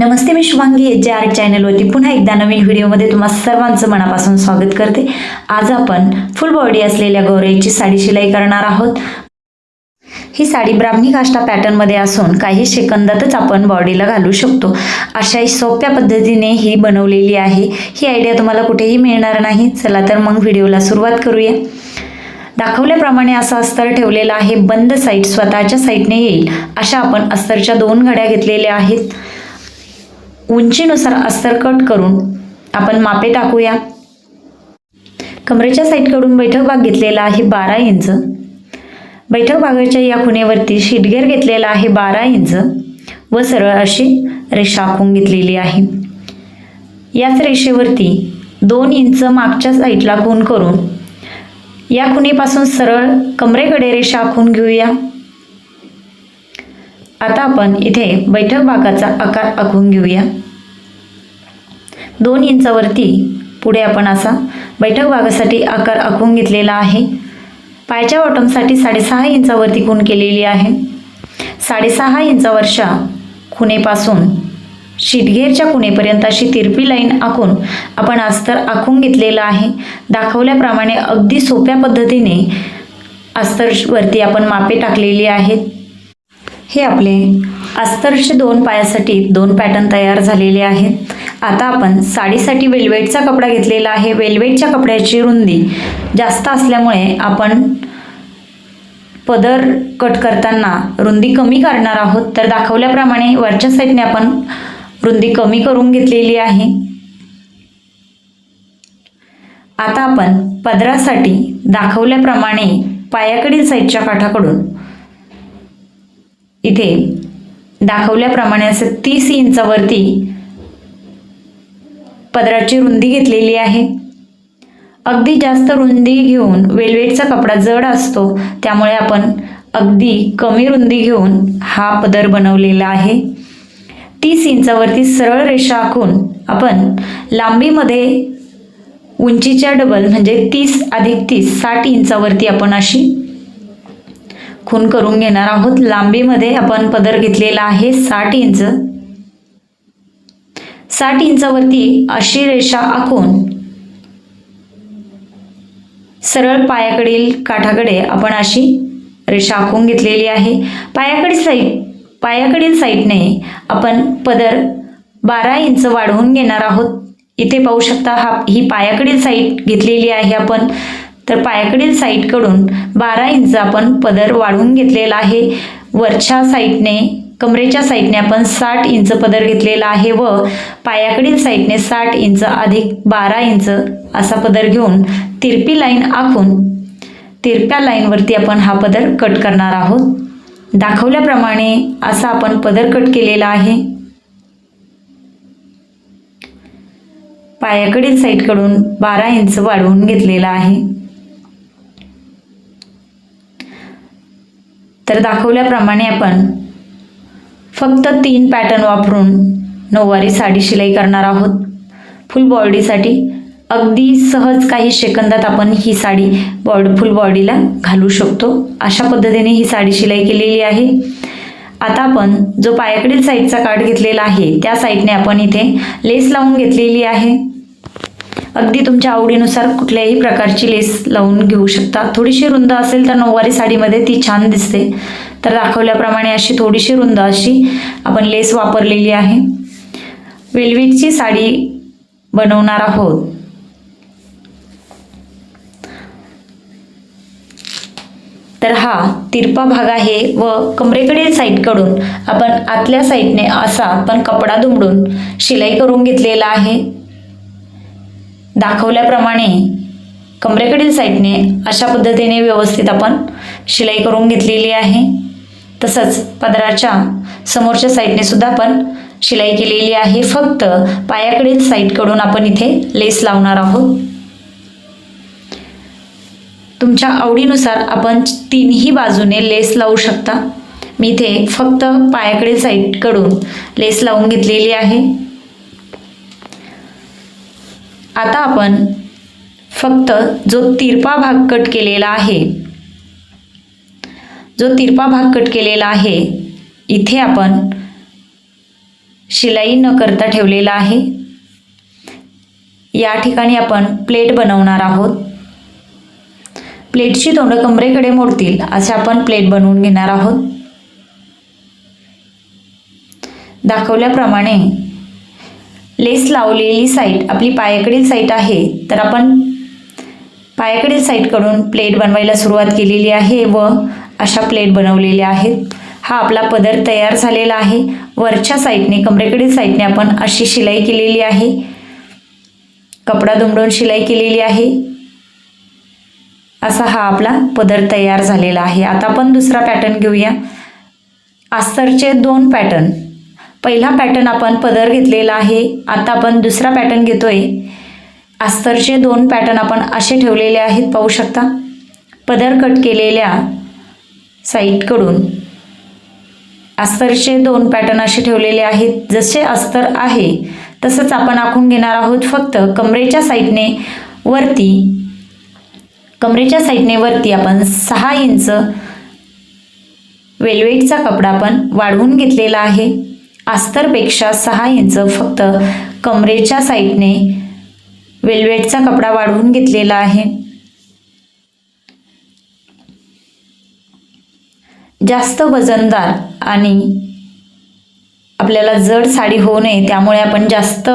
नमस्ते मी शुभांगी जे आर चॅनलवरती पुन्हा एकदा नवीन व्हिडिओमध्ये तुम्हा सर्वांचं मनापासून स्वागत करते. आज आपण फुल बॉडी असलेल्या गौराईची साडी शिलाई करणार आहोत. ही साडी ब्राह्मणी काष्टा पॅटर्नमध्ये असून काही सेकंदातच आपण बॉडीला घालू शकतो. अशाही सोप्या पद्धतीने ही बनवलेली आहे. ही आयडिया तुम्हाला कुठेही मिळणार नाही. चला तर मग व्हिडिओला सुरुवात करूया. दाखवल्याप्रमाणे असा अस्तर ठेवलेला आहे. बंद साईड स्वतःच्या साईडने येईल. अशा आपण अस्तरच्या दोन घड्या घेतलेल्या आहेत. उंचीनुसार अस्तर कट करून आपण मापे टाकूया. कमरेच्या साईडकडून बैठक भाग घेतलेला आहे बारा इंच. बैठक भागाच्या या खुणेवरती शीटगेर घेतलेला आहे बारा इंच व सरळ अशी रेषा आखून घेतलेली आहे. याच रेषेवरती दोन इंच मागच्या साईडला खून करून या खुणेपासून सरळ कमरेकडे रेषा आखून घेऊया. आता आपण इथे बैठक भागाचा आकार आखून घेऊया. दोन इंचावरती पुढे आपण असा बैठक भागासाठी आकार आखून घेतलेला आहे. पायच्या बॉटमसाठी साडेसहा इंचावरती खूण केलेली आहे. साडेसहा इंचावरच्या खुणेपासून शिटघेरच्या खुणेपर्यंत अशी तिरपी लाईन आखून आपण अस्तर आखून घेतलेलं आहे. दाखवल्याप्रमाणे अगदी सोप्या पद्धतीने अस्तरवरती आपण मापे टाकलेली आहेत. हे आपले अस्तरचे दोन पायासाठी दोन पॅटर्न तयार झालेले आहेत. आता आपण साडीसाठी वेल्वेटचा कपडा घेतलेला आहे. वेल्वेटच्या कपड्याची रुंदी जास्त असल्यामुळे आपण पदर कट करताना रुंदी कमी करणार आहोत. तर दाखवल्याप्रमाणे वरच्या साईडने आपण रुंदी कमी करून घेतलेली आहे. आता आपण पदरासाठी दाखवल्याप्रमाणे पायाकडील साईडच्या काठाकडून इथे दाखवल्याप्रमाणे असं तीस इंचावरती पदराची रुंदी घेतलेली आहे. अगदी जास्त रुंदी घेऊन वेलवेटचा कपडा जड असतो त्यामुळे आपण अगदी कमी रुंदी घेऊन हा पदर बनवलेला आहे. तीस इंचावरती सरळ रेषा आखून आपण लांबीमध्ये उंचीच्या डबल म्हणजे तीस अधिक तीस साठ इंचावरती आपण अशी खून करून घेणार आहोत. लांबीमध्ये आपण पदर घेतलेला आहे साठ इंच. साठ इंचावरती अशी रेषा आखून सरळ पायाकडील काठाकडे आपण अशी रेषा आखून घेतलेली आहे. पायाकडील साईड पायाकडील साईडने आपण पदर बारा इंच वाढवून घेणार आहोत. इथे पाहू शकता हा ही पायाकडील साईड घेतलेली आहे आपण. तर पायाकडील साईडकडून बारा इंच आपण पदर वाढवून घेतलेला आहे. वरच्या साईडने कमरेच्या साईडने आपण साठ इंच पदर घेतलेला आहे व पायाकडील साईडने साठ इंच अधिक बारा इंच असा पदर घेऊन तिरपी लाईन आखून तिरप्या लाईनवरती आपण हा पदर कट करणार आहोत. दाखवल्याप्रमाणे असा आपण पदर कट केलेला आहे. पायाकडील साईडकडून बारा इंच वाढवून घेतलेला आहे. तर दाखवल्याप्रमाणे आपण फक्त तीन पॅटर्न वापरून नऊवारी साडी शिलाई करणार आहोत. फुल बॉडीसाठी अगदी सहज काही सेकंदात आपण ही साडी बॉड फुल बॉडीला घालू शकतो. अशा पद्धतीने ही साडी शिलाई केलेली आहे. आता आपण जो पायाकडील साईडचा काठ घेतलेला आहे त्या साईडने आपण इथे लेस लावून घेतलेली आहे. अगदी तुमच्या आवडीनुसार कुठल्याही प्रकारची लेस लावून घेऊ शकता. थोडीशी रुंद असेल तर नऊवारी साडीमध्ये ती छान दिसते. तर दाखवल्याप्रमाणे अशी थोडीशी रुंद अशी आपण लेस वापरलेली आहे. वेलवेटची साडी बनवणार आहोत. तर हा तिरपा भाग आहे व कमरेकडील साईडकडून आपण आतल्या साईडने असा आपण कपडा दुमडून शिलाई करून घेतलेला आहे. दाखवल्याप्रमाणे कमरेकडील साईडने अशा पद्धतीने व्यवस्थित आपण शिलाई करून घेतलेली आहे. तसंच पदराच्या समोरच्या साईडने सुद्धा आपण शिलाई केलेली आहे. फक्त पायाकडील साईडकडून आपण इथे लेस लावणार आहोत. तुमच्या आवडीनुसार आपण तीनही बाजूने लेस लावू शकता. मी इथे फक्त पायाकडील साईडकडून लेस लावून घेतलेली आहे. आता आपण फक्त जो तिरपा भाग कट केलेला आहे जो तिरपा भाग कट केलेला आहे इथे आपण शिलाई न करता ठेवलेला आहे. या ठिकाणी आपण प्लेट बनवणार आहोत. प्लेटची तोंड कमरेकडे मोडतील असे आपण प्लेट बनवून घेणार आहोत. दाखवल्याप्रमाणे लेस लावलेली साईट आपली पायाकडील साईट आहे. तर आपण पायाकडील साईटकडून प्लेट बनवायला सुरुवात केलेली आहे व अशा प्लेट बनवलेल्या आहेत. हा आपला पदर तयार झालेला आहे. वरच्या साईडने कमरेकडील साईडने आपण अशी शिलाई केलेली आहे. कपडा दुमडून शिलाई केलेली आहे. असा हा आपला पदर तयार झालेला आहे. आता आपण दुसरा पॅटर्न घेऊया. अस्तरचे दोन पॅटर्न पहिला पॅटर्न आपण पदर घेतलेला आहे. आता आपण दुसरा पॅटर्न घेतोय. अस्तरचे दोन पॅटर्न आपण असे ठेवलेले आहेत पाहू शकता. पदर कट केलेल्या साईडकडून अस्तरचे दोन पॅटर्न असे ठेवलेले आहेत. जसे अस्तर आहे तसंच आपण आखून घेणार आहोत फक्त कमरेच्या साईडने वरती. कमरेच्या साईडने वरती आपण सहा इंच वेल्वेटचा कपडा आपण वाढवून घेतलेला आहे. अस्तरपेक्षा सहा इंच फक्त कमरेच्या साईडने वेल्वेटचा कपडा वाढवून घेतलेला आहे. जास्त वजनदार आणि आपल्याला जड साडी होऊ नये त्यामुळे आपण जास्त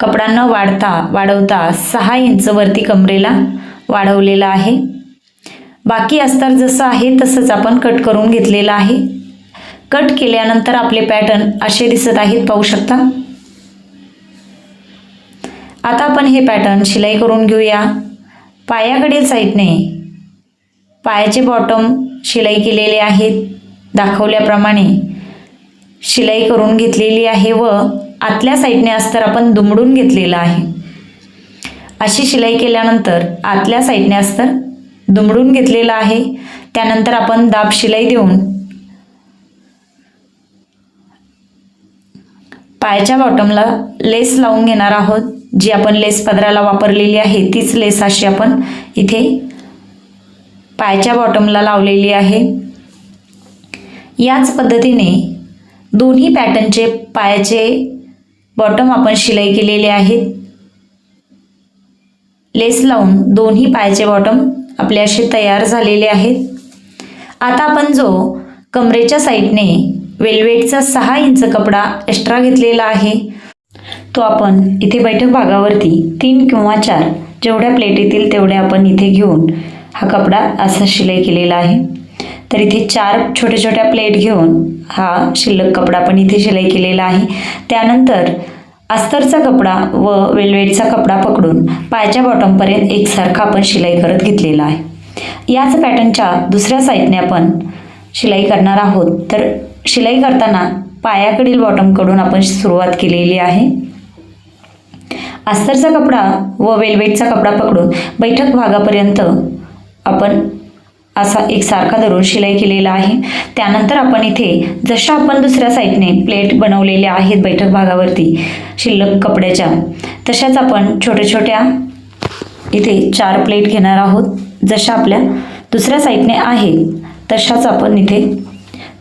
कपडा न वाढता वाढवता सहा इंच वरती कमरेला वाढवलेला आहे. बाकी अस्तर जसं आहे तसंच आपण कट करून घेतलेलं आहे. कट केल्यानंतर आपले पॅटर्न असे दिसत आहेत पाहू शकता? आता आपण हे पॅटर्न शिलाई करून घेऊया. पायाकडील साईडने पायाचे बॉटम शिलाई केलेले आहेत दाखवल्याप्रमाणे. शिलाई करून घेतलेली आहे व आतल्या साईडने अस्तर आपण दुमडून घेतलेलं आहे. अशी शिलाई केल्यानंतर आतल्या साईडने अस्तर दुमडून घेतलेलं आहे. त्यानंतर आपण दाब शिलाई देऊन पायाच्या बॉटमला लेस लावून घेणार आहोत. जी आपण लेस पदराला वापरलेली आहे तीच लेस अशी आपण इथे पायाच्या बॉटमला लावलेली आहे. याच पद्धतीने दोन्ही पॅटर्नचे पायाचे बॉटम आपण शिलाई केलेले आहेत. लेस लावून दोन्ही पायाचे बॉटम आपले असे तयार झालेले आहेत. आता आपण जो कमरेच्या साईडने वेल्वेटचा सहा इंच कपडा एक्स्ट्रा घेतलेला आहे. तो आपण इथे बैठक भागावरती तीन किंवा चार जेवढ्या प्लेट येतील तेवढ्या आपण इथे घेऊन हा कपडा असा शिलाई केलेला आहे. तर इथे चार छोट्या छोट्या प्लेट घेऊन हा शिल्लक कपडा आपण इथे शिलाई केलेला आहे. त्यानंतर अस्तरचा कपडा व वेल्वेटचा कपडा पकडून पायाच्या बॉटमपर्यंत एकसारखा आपण शिलाई करत घेतलेला आहे. याच पॅटर्नच्या दुसऱ्या साईडने आपण शिलाई करणार आहोत. तर शिलाई करताना पायाकडील बॉटमकडून आपण सुरुवात केलेली आहे. अस्तरचा कपडा व वेलवेटचा कपडा पकडून बैठक भागापर्यंत आपण असा एकसारखा धरून शिलाई केलेला आहे. त्यानंतर आपण इथे जशा आपण दुसऱ्या साईडने प्लेट बनवलेल्या आहेत बैठक भागावरती शिल्लक कपड्याच्या तशाच आपण छोट्या छोट्या इथे चार प्लेट घेणार आहोत. जशा आपल्या दुसऱ्या साईडने आहेत तशाच आपण इथे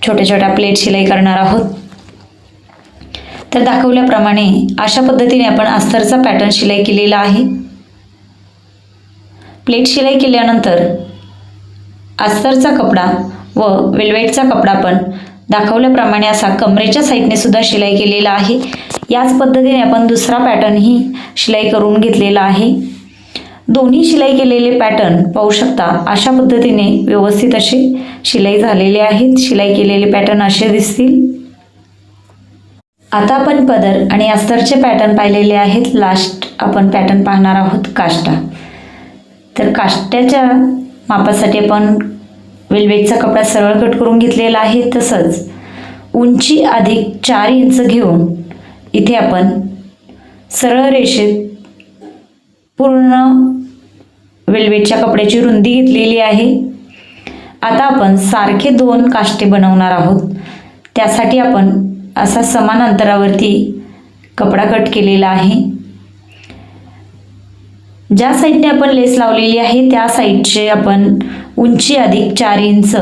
छोट्या छोट्या प्लेट शिलाई करणार आहोत. तर दाखवल्याप्रमाणे अशा पद्धतीने आपण अस्तरचा पॅटर्न शिलाई केलेला आहे. प्लेट शिलाई केल्यानंतर अस्तरचा कपडा व वेल्वेटचा कपडा पण दाखवल्याप्रमाणे असा कमरेच्या साईडने सुद्धा शिलाई केलेला आहे. याच पद्धतीने आपण दुसरा पॅटर्नही शिलाई करून घेतलेला आहे. दोन्ही शिलाई केलेले पॅटर्न पाहू शकता. अशा पद्धतीने व्यवस्थित असे शिलाई झालेले आहेत. शिलाई केलेले पॅटर्न असे दिसतील. आता आपण पदर आणि अस्तरचे पॅटर्न पाहिलेले आहेत. लास्ट आपण पॅटर्न पाहणार आहोत काष्टा. तर काष्ट्याच्या मापासाठी आपण वेल्वेटचा कपडा सरळ कट करून घेतलेला आहे. तसंच उंची अधिक चार इंच घेऊन इथे आपण सरळ रेषेत पूर्ण वेल्वेटच्या कपड्याची रुंदी घेतलेली आहे. आता आपण सारखे दोन काष्टे बनवणार आहोत. त्यासाठी आपण असा समान अंतरावरती कपडा कट केलेला आहे. ज्या साईडने आपण लेस लावलेली आहे त्या साईडचे आपण उंची अधिक चार इंच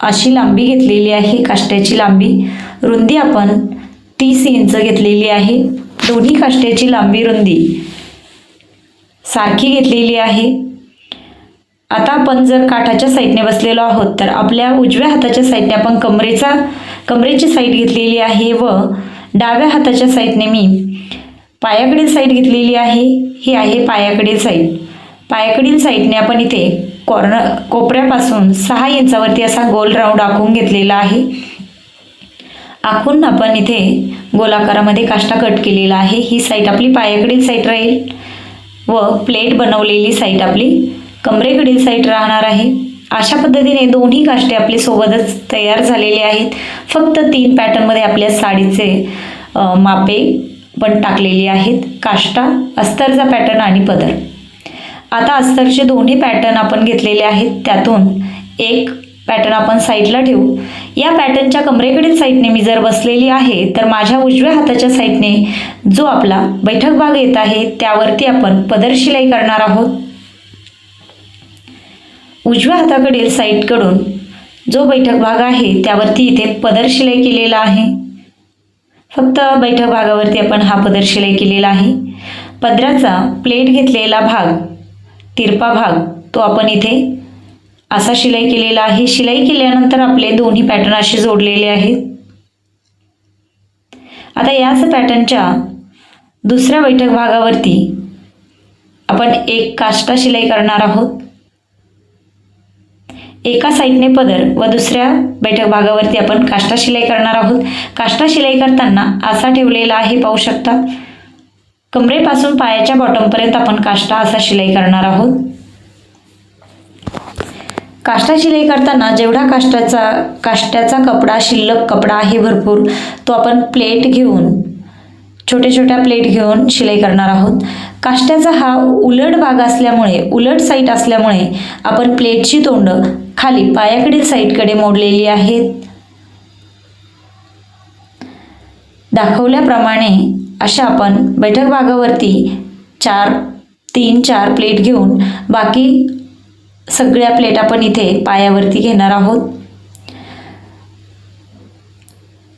अशी लांबी घेतलेली आहे. काष्ट्याची लांबी रुंदी आपण तीस इंच घेतलेली आहे. दोन्ही काष्ट्याची लांबी रुंदी सारखी घेतलेली आहे. आता आपण जर काठाच्या साईडने बसलेलो आहोत तर आपल्या उजव्या हाताच्या साईडने आपण कमरेचा कमरेची साईड घेतलेली आहे व डाव्या हाताच्या साईडने मी पायाकडील साईड घेतलेली आहे. ही आहे पायाकडील साईड. पायाकडील साईडने आपण इथे कॉर्नर कोपऱ्यापासून सहा इंचावरती असा गोल राऊंड आखून घेतलेला आहे. आखून आपण इथे गोलाकारामध्ये काष्टा कट केलेला आहे. ही साईड आपली पायाकडील साईड राहील. व प्लेट बनवलेली साईट आपली कमरेकडील साईट राहणार आहे. अशा पद्धतीने दोन्ही काष्टे आपली सोबतच तयार झालेले आहेत. फक्त तीन पॅटर्नमध्ये आपल्या साडीचे मापे पण टाकलेली आहेत. काष्टा अस्तरचा पॅटर्न आणि पदर. आता अस्तरचे दोन्ही पॅटर्न आपण घेतलेले आहेत. त्यातून एक पॅटर्न आपण साईडला ठेवू. या पॅटर्नच्या कमरेकडील साईडने मी जर बसलेली आहे तर माझ्या उजव्या हाताच्या साईडने जो आपला बैठक भाग येत आहे त्यावरती आपण पदर शिलाई करणार आहोत. उजव्या हाताकडील साईडकडून जो बैठक भाग आहे त्यावरती इथे पदर शिलाई केलेला आहे. फक्त बैठक भागावरती आपण हा पदर शिलाई केलेला आहे. पदराचा प्लेट घेतलेला भाग तिरपा भाग तो आपण इथे असा शिलाई केलेला आहे. शिलाई केल्यानंतर आपले दोन्ही पॅटर्न असे जोडलेले आहेत. आता याच पॅटर्नच्या दुसऱ्या बैठक भागावरती आपण एक काष्टा शिलाई करणार आहोत. एका साईडने पदर व दुसऱ्या बैठक भागावरती आपण काष्टा शिलाई करणार आहोत. काष्टा शिलाई करताना असा ठेवलेला आहे पाहू शकता. कमरेपासून पायाच्या बॉटमपर्यंत आपण काष्टा असा शिलाई करणार आहोत. काष्टा शिलाई करताना जेवढा काष्टाचा काष्ट्याचा कपडा शिल्लक कपडा आहे भरपूर तो आपण प्लेट घेऊन छोट्या छोट्या प्लेट घेऊन शिलाई करणार आहोत. काष्ट्याचा हा उलट भाग असल्यामुळे उलट साईट असल्यामुळे आपण प्लेटची तोंड खाली पायाकडील साईडकडे मोडलेली आहेत. दाखवल्याप्रमाणे अशा आपण बैठक भागावरती चार तीन चार प्लेट घेऊन बाकी सगळ्या प्लेट आपण इथे पायावरती घेणार आहोत.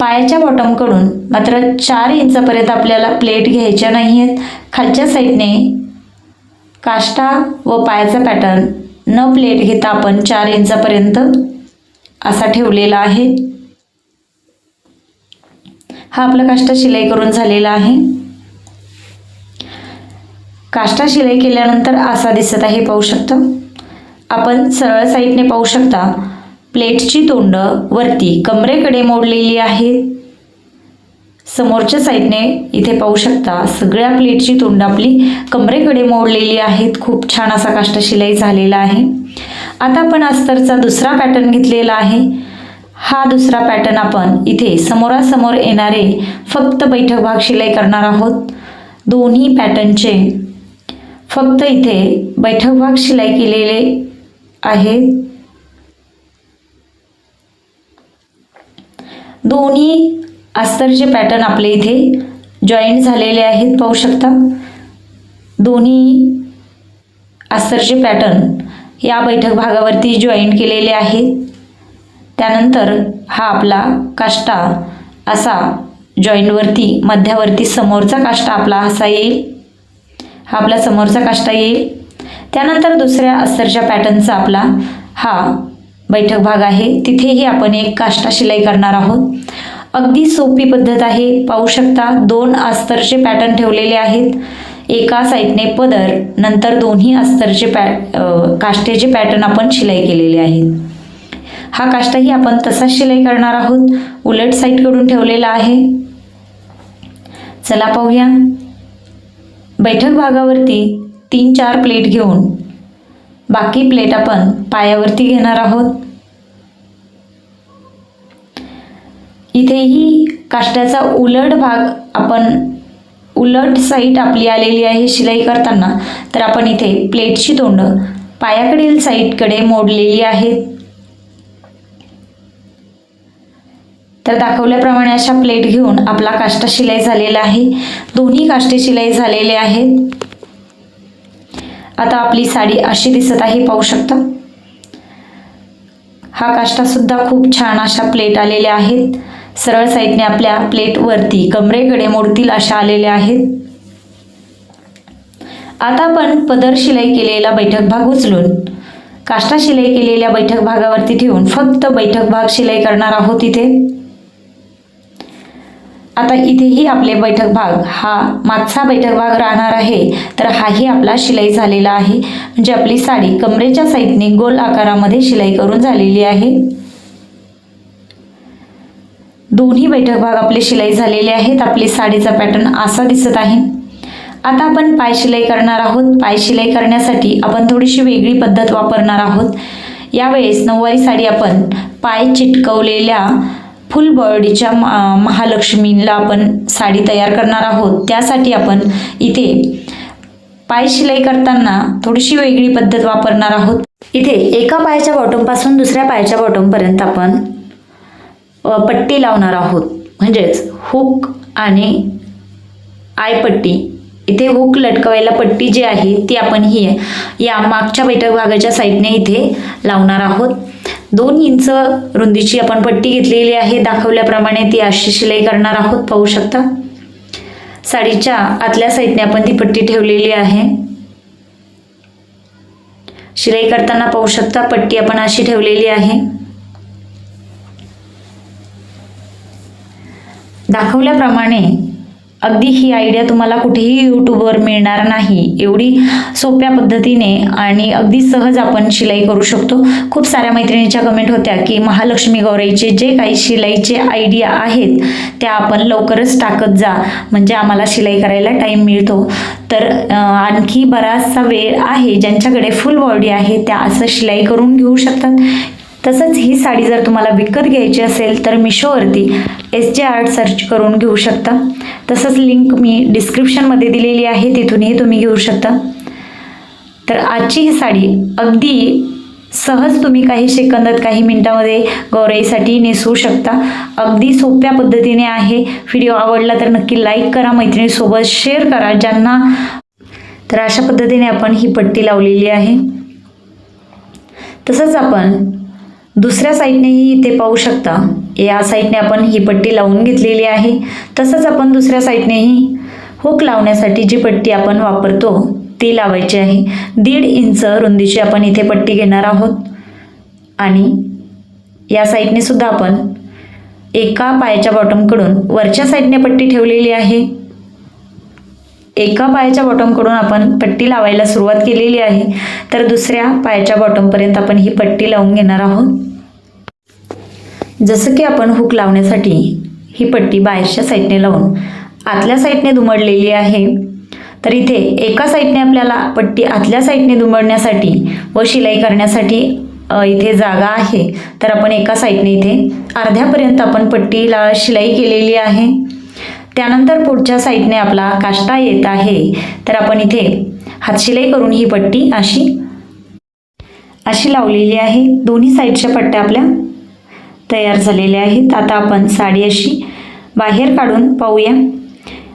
पायाच्या बॉटमकडून मात्र चार इंचापर्यंत आपल्याला प्लेट घ्यायच्या नाही आहेत खालच्या साईडने काष्टा व पायाचा पॅटर्न न प्लेट घेता आपण चार इंचापर्यंत असा ठेवलेला आहे. हा आपला काष्टा शिलाई करून झालेला आहे. काष्टा शिलाई केल्यानंतर असा दिसत आहे पाहू शकता. आपण सरळ साईडने पाहू शकता प्लेटची तोंड वरती कमरेकडे मोडलेली आहेत समोरच्या साईडने इथे पाहू शकता सगळ्या प्लेटची तोंड आपली कमरेकडे मोडलेली आहेत. खूप छान असा काष्ट शिलाई झालेला आहे. आता आपण अस्तरचा दुसरा पॅटर्न घेतलेला आहे. हा दुसरा पॅटर्न आपण इथे समोरासमोर येणारे फक्त बैठक भाग शिलाई करणार आहोत. दोन्ही पॅटर्नचे फक्त इथे बैठक भाग शिलाई केलेले आहे. दोन्ही अस्तरचे पॅटर्न आपले इथे जॉईंट झालेले आहेत पाहू शकता. दोन्ही अस्तरचे पॅटर्न या बैठक भागावरती जॉईंट केलेले आहेत. त्यानंतर हा आपला काष्टा असा जॉईंटवरती मध्यावरती समोरचा काष्टा आपला असा येईल. हा आपला समोरचा काष्टा येईल. त्यानंतर दुसऱ्या अस्तरच्या पॅटर्नचा आपला हा बैठक भाग आहे. तिथेही आपण एक काष्टा शिलाई करणार आहोत. अगदी सोपी पद्धत आहे. पाहू शकता दोन अस्तरचे पॅटर्न ठेवलेले आहेत. एका साईडने पदर नंतर दोन्ही अस्तरचे पॅ काष्टेचे पॅटर्न आपण शिलाई केलेले आहेत. हा काष्टाही आपण तसाच शिलाई करणार आहोत. उलट साईडकडून ठेवलेला आहे. चला पाहूया. बैठक भागावरती तीन चार प्लेट घेऊन बाकी प्लेट आपण पायावरती घेणार आहोत. इथेही काष्ट्याचा उलट भाग आपण उलट साईड आपली आलेली आहे शिलाई करताना. तर आपण इथे प्लेटची तोंड पायाकडील साईडकडे मोडलेली आहेत तर दाखवल्याप्रमाणे अशा प्लेट घेऊन आपला काष्टा शिलाई झालेला आहे. दोन्ही काष्टे शिलाई झालेले आहेत. आता आपली साडी अशी दिसत आहे पाहू शकता. हा काष्टा सुद्धा खूप छान अशा प्लेट आलेल्या आहेत. सरळ साईडने आपल्या प्लेटवरती कमरेकडे मोडतील अशा आलेल्या आहेत. आता आपण पदर शिलाई केलेला बैठक भाग उचलून काष्टा शिलाई केलेल्या बैठक भागावरती ठेवून फक्त बैठक भाग शिलाई करणार आहोत इथे. आता इथेही आपले बैठक भाग हा मागचा बैठक भाग राहणार आहे. तर हाही आपला शिलाई झालेला आहे म्हणजे आपली साडी कमरेच्या साईडने गोल आकारामध्ये शिलाई करून झालेली आहे. दोन्ही बैठक भाग आपले शिलाई झालेले आहेत आपली साडीचा पॅटर्न असा दिसत आहे. आता आपण पाय शिलाई करणार आहोत. पाय शिलाई करण्यासाठी आपण थोडीशी वेगळी पद्धत वापरणार आहोत. यावेळेस नऊवारी साडी आपण पाय चिटकवलेल्या फुल बॉडीच्या महालक्ष्मीला आपण साडी तयार करणार आहोत. त्यासाठी आपण इथे पाय शिलाई करताना थोडीशी वेगळी पद्धत वापरणार आहोत. इथे एका पायाच्या बॉटमपासून दुसऱ्या पायाच्या बॉटमपर्यंत आपण पट्टी लावणार आहोत. म्हणजेच हुक आणि आयपट्टी इथे हुक लटकवायला पट्टी जी आहे ती आपण ही या मागच्या बैठक भागाच्या साईडने इथे लावणार आहोत. दोन इंच रुंदीची आपण पट्टी घेतलेली आहे. दाखवल्याप्रमाणे ती अशी शिलाई करणार आहोत. पाहू शकता. साडीच्या आतल्या साईडने आपण ती पट्टी ठेवलेली आहे. शिलाई करताना पाहू शकता पट्टी आपण अशी ठेवलेली आहे. दाखवल्याप्रमाणे अगदी ही आयडिया तुम्हाला कुठेही यूट्यूबवर मिळणार नाही. एवढी सोप्या पद्धतीने आणि अगदी सहज आपण शिलाई करू शकतो. खूप साऱ्या मैत्रिणीच्या कमेंट होत्या की महालक्ष्मी गौराईचे जे काही शिलाईचे आयडिया आहेत त्या आपण लवकरच टाकत जा. म्हणजे आम्हाला शिलाई करायला टाईम मिळतो. तर आणखी बराचसा वेळ आहे ज्यांच्याकडे फुल बॉडी आहे त्या असं शिलाई करून घेऊ शकतात. तसंच ही साडी जर तुम्हाला विकत घ्यायची असेल तर मिशोवरती एस जे आर्ट सर्च करून घेऊ शकता. तसंच लिंक मी डिस्क्रिप्शनमध्ये दिलेली आहे तिथूनही तुम्ही घेऊ शकता. तर आजची ही साडी अगदी सहज तुम्ही काही सेकंदात काही मिनटामध्ये गौराईसाठी नेसवू शकता. अगदी सोप्या पद्धतीने आहे. व्हिडिओ आवडला तर नक्की लाईक करा मैत्रिणीसोबत शेअर करा ज्यांना तर अशा पद्धतीने आपण ही पट्टी लावलेली आहे. तसंच आपण दुसऱ्या साईडनेही इथे पाहू शकता. या साईडने आपण ही पट्टी लावून घेतलेली आहे. तसंच आपण दुसऱ्या साईडनेही हुक लावण्यासाठी जी पट्टी आपण वापरतो ती लावायची आहे. दीड इंच रुंदीची आपण इथे पट्टी घेणार आहोत. आणि या साईडने सुद्धा आपण एका पायाच्या बॉटमकडून वरच्या साईडने पट्टी ठेवलेली आहे. एका पायाच्या बॉटमकडून आपण पट्टी लावायला सुरुवात केलेली आहे. तर दुसऱ्या पायाच्या बॉटमपर्यंत आपण ही पट्टी लावून घेणार आहोत. जसं की आपण हुक लावण्यासाठी ही पट्टी बाहेरच्या साईडने लावून आतल्या साईडने दुमडलेली आहे. तर इथे एका साईडने आपल्याला पट्टी आतल्या साईडने दुमडण्यासाठी व शिलाई करण्यासाठी इथे जागा आहे. तर आपण एका साईडने इथे अर्ध्यापर्यंत आपण पट्टीला शिलाई केलेली आहे. त्यानंतर पुढच्या साईडने आपला काष्टा येत आहे. तर आपण इथे हातशिलाई करून ही पट्टी अशी अशी लावलेली आहे. दोन्ही साईडच्या पट्ट्या आपल्या तयार झालेल्या आहेत. आता आपण साडी अशी बाहेर काढून पाहूया.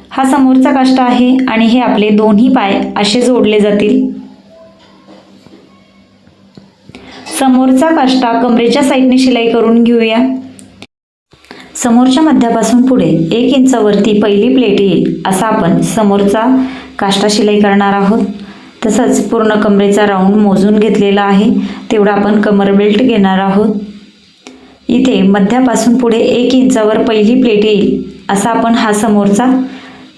हा समोरचा काष्टा आहे आणि हे आपले दोन्ही पाय असे जोडले जातील. समोरचा काष्टा कमरेच्या साईडने शिलाई करून घेऊया. समोरच्या मध्यापासून पुढे एक इंचावरती पहिली प्लेट येईल असा आपण समोरचा काष्टा शिलाई करणार आहोत. तसंच पूर्ण कमरेचा राऊंड मोजून घेतलेला आहे तेवढा आपण कमर बेल्ट घेणार आहोत. इथे मध्यापासून पुढे एक इंचावर पहिली प्लेट येईल असा आपण हा समोरचा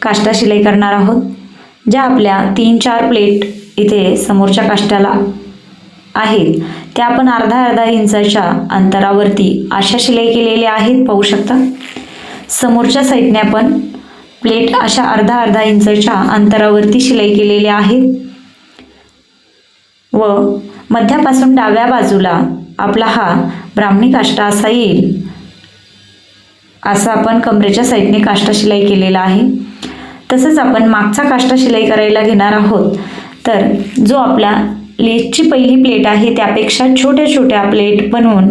काष्टा शिलाई करणार आहोत. ज्या आपल्या तीन चार प्लेट इथे समोरच्या काष्टाला आहेत त्या आपण अर्धा अर्धा इंचाच्या अंतरावरती अशा शिलाई केलेल्या आहेत पाहू शकता. समोरच्या साईडने आपण प्लेट अशा अर्धा अर्धा इंचाच्या अंतरावरती शिलाई केलेल्या आहेत. व मध्यापासून डाव्या बाजूला आपला हा ब्राह्मणी काष्टा असा येईल. असा आपण कमरेच्या साईडने काष्टा शिलाई केलेला आहे. तसंच आपण मागचा काष्टा शिलाई करायला घेणार आहोत. तर जो आपला लेसची पहिली प्लेट आहे त्यापेक्षा छोट्या छोट्या प्लेट बनवून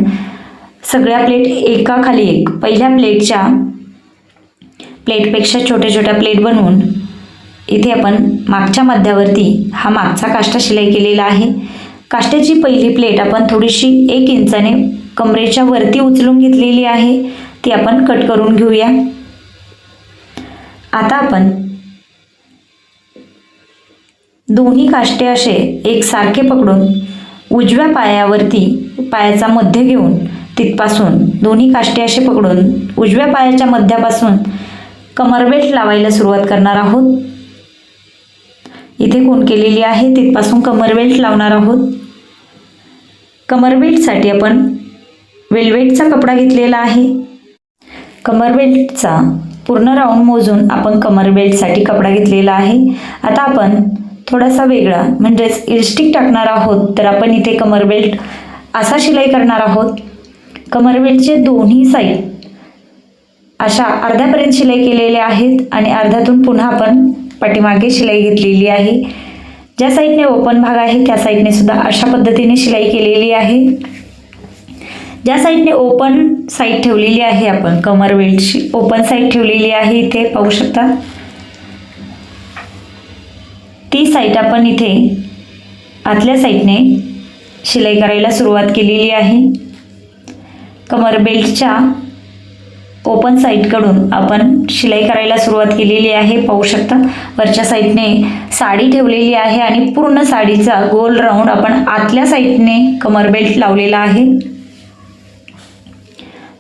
सगळ्या प्लेट एकाखाली एक. पहिल्या प्लेटच्या प्लेटपेक्षा छोट्या छोट्या प्लेट बनवून इथे आपण मागच्या मध्यावरती हा मागचा काष्टा शिलाई केलेला आहे. काष्ट्याची पहिली प्लेट आपण थोडीशी एक इंचाने कमरेच्या वरती उचलून घेतलेली आहे. ती आपण कट करून घेऊया. आता आपण दोन्ही काष्टे असे एकसारखे पकडून उजव्या पायावरती पायाचा मध्य घेऊन तिथपासून दोन्ही काष्टे असे पकडून उजव्या पायाच्या मध्यापासून कमरबेल्ट लावायला सुरुवात करणार आहोत. इथे कोण केलेली आहे? तिथपासून कमरबेल्ट लावणार आहोत. कमरबेल्टसाठी आपण वेल्वेटचा कपडा घेतलेला आहे. कमरबेल्टचा पूर्ण राऊंड मोजून आपण कमरबेल्टसाठी कपडा घेतलेला आहे. आता आपण थोडासा वेगळा. म्हणजेच इलस्टिक टाकणार आहोत तर आपण इथे कमरबेल्ट असा शिलाई करणार आहोत. कमरबेल्टचे दोन्ही साईड अशा अर्ध्यापर्यंत शिलाई केलेल्या आहेत आणि अर्ध्यातून पुन्हा आपण पाठीमागे शिलाई घेतलेली आहे. ज्या साईडने ओपन भाग आहे त्या साईडने सुद्धा अशा पद्धतीने शिलाई केलेली आहे. ज्या साईडने ओपन साईड ठेवलेली आहे आपण कमर बेल्टची ओपन साईड ठेवलेली आहे इथे पाहू शकता. ती साईट आपण इथे आतल्या साईडने शिलाई करायला सुरुवात केलेली आहे. कमर बेल्टच्या ओपन साईडकडून आपण शिलाई करायला सुरुवात केलेली आहे. पाहू शकता वरच्या साईडने साडी ठेवलेली आहे आणि पूर्ण साडीचा गोल राऊंड आपण आतल्या साईडने कमर बेल्ट लावलेला आहे.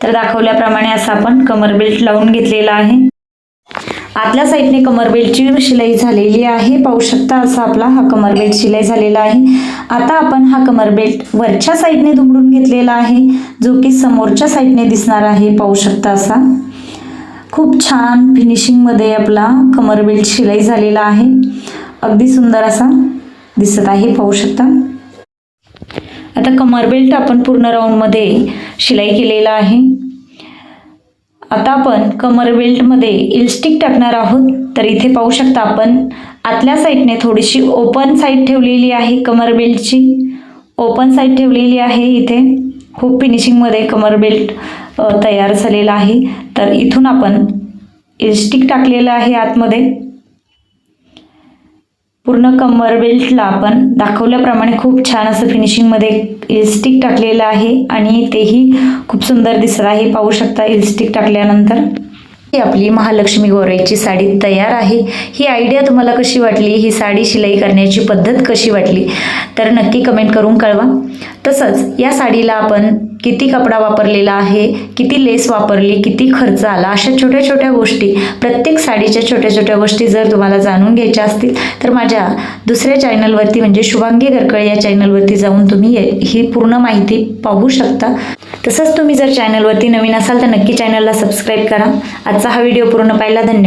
तर दाखवल्याप्रमाणे असं आपण कमर बेल्ट लावून घेतलेला आहे. आतल्या साईडने कमर बेल्टची शिलाई झालेली आहे. पाहू शकता असा आपला हा कमर बेल्ट शिलाई झालेला आहे. आता आपण हा कमर बेल्ट वरच्या साईडने दुमडून घेतलेला आहे. जो की समोरच्या साईडने दिसणार आहे. पाहू शकता असा. खूप छान फिनिशिंगमध्ये आपला कमर बेल्ट शिलाई झालेला आहे. अगदी सुंदर असा दिसत आहे. पाहू शकता. आता कमर बेल्ट आपण पूर्ण राऊंडमध्ये शिलाई केलेला आहे. आता आपण कमर बेल्टमध्ये इलस्टिक टाकणार आहोत. तर इथे पाहू शकता आपण आतल्या साईडने थोडीशी ओपन साईड ठेवलेली आहे कमर बेल्टची. ओपन साईड ठेवलेली आहे इथे. खूप फिनिशिंगमध्ये कमर बेल्ट तयार झालेला आहे. तर इथून आपण इलस्टिक टाकलेलं आहे आतमध्ये. पूर्ण कमर बेल्टला आपण दाखवल्याप्रमाणे खूप छान असं फिनिशिंगमध्ये इलस्टिक टाकलेलं आहे आणि तेही खूप सुंदर दिसत आहे. पाहू शकता इलस्टिक टाकल्यानंतर. ही आपली महालक्ष्मी गोराईची साडी तयार आहे. ही आयडिया तुम्हाला कशी वाटली? ही साडी शिलाई करण्याची पद्धत कशी वाटली? तर नक्की कमेंट करून कळवा. तसंच या साडीला आपण किती कपडा वापरलेला आहे किती लेस वापरली किती खर्च आला अशा छोट्या छोट्या गोष्टी प्रत्येक साडीच्या छोट्या छोट्या गोष्टी जर तुम्हाला जाणून घ्यायच्या असतील तर माझ्या दुसऱ्या चॅनलवरती म्हणजे शुभांगी गरकळे या चॅनलवरती जाऊन तुम्ही ही पूर्ण माहिती पाहू शकता. तसंच तुम्ही जर चॅनलवरती नवीन असाल तर नक्की चॅनलला सबस्क्राईब करा. आजचा हा व्हिडिओ पूर्ण पाहिला धन्यवाद.